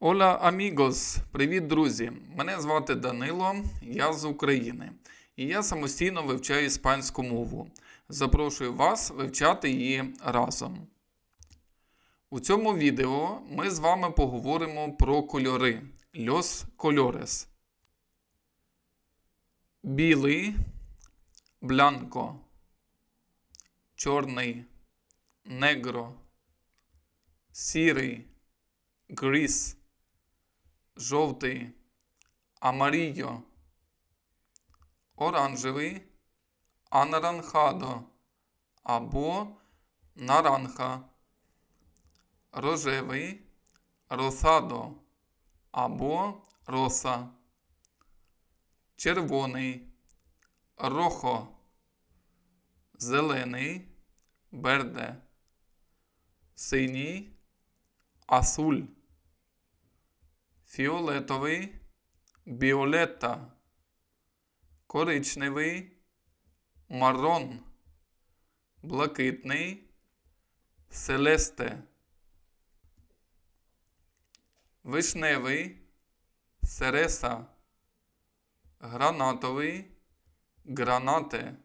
Оля амігос! Привіт, друзі! Мене звати Данило, я з України. І я самостійно вивчаю іспанську мову. Запрошую вас вивчати її разом. У цьому відео ми з вами поговоримо про кольори Los colores. Білий, блянко, чорний, негро, сірий, гріс, жовтий, амарійо, оранжевий, анаранхадо або наранха, рожевий, росадо або роса, червоний, рохо, зелений, берде, синій, асуль, фіолетовий, біолетта, коричневий, маррон, блакитний, селесте, вишневий, сереса, гранатовий, гранате,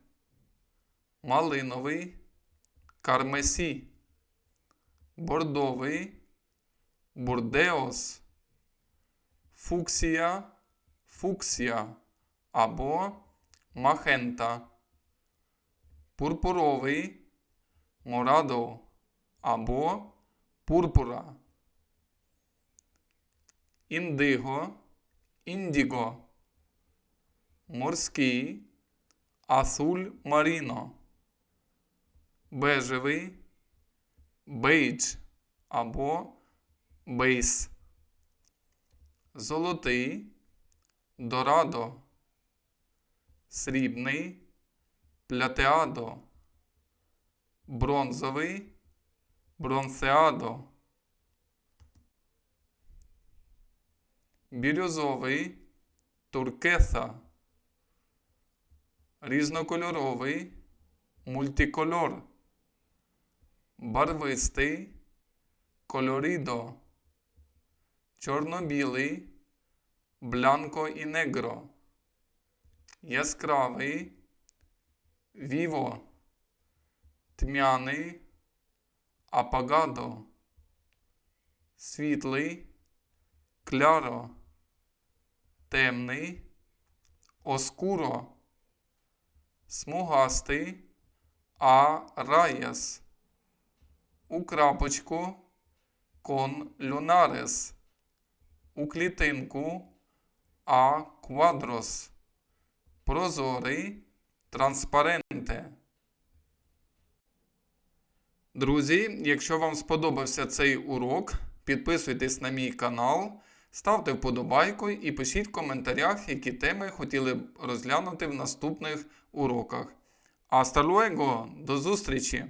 малиновий, кармесі, бордовий, бурдеос, фуксія, фуксія або махента, пурпуровий, морадо або пурпура, індиго, індіго, морський, асуль маріно, бежевий, бейдж або бейс, золотий, дорадо, срібний, плятеадо, бронзовий, бронзеадо, бірюзовий, туркеса, різнокольоровий, мультикольор, барвистий, кольорідо, чорно-білий, блянко і негро, яскравий, віво, тьмяний, апагадо, світлий, кляро, темний, оскуро, смугастий, а раяс, у крапочку, кон люнарес, у клітинку, а квадрос, прозорий, транспаренте. Друзі, якщо вам сподобався цей урок, підписуйтесь на мій канал, ставте вподобайку і пишіть в коментарях, які теми хотіли б розглянути в наступних уроках. Hasta luego! До зустрічі!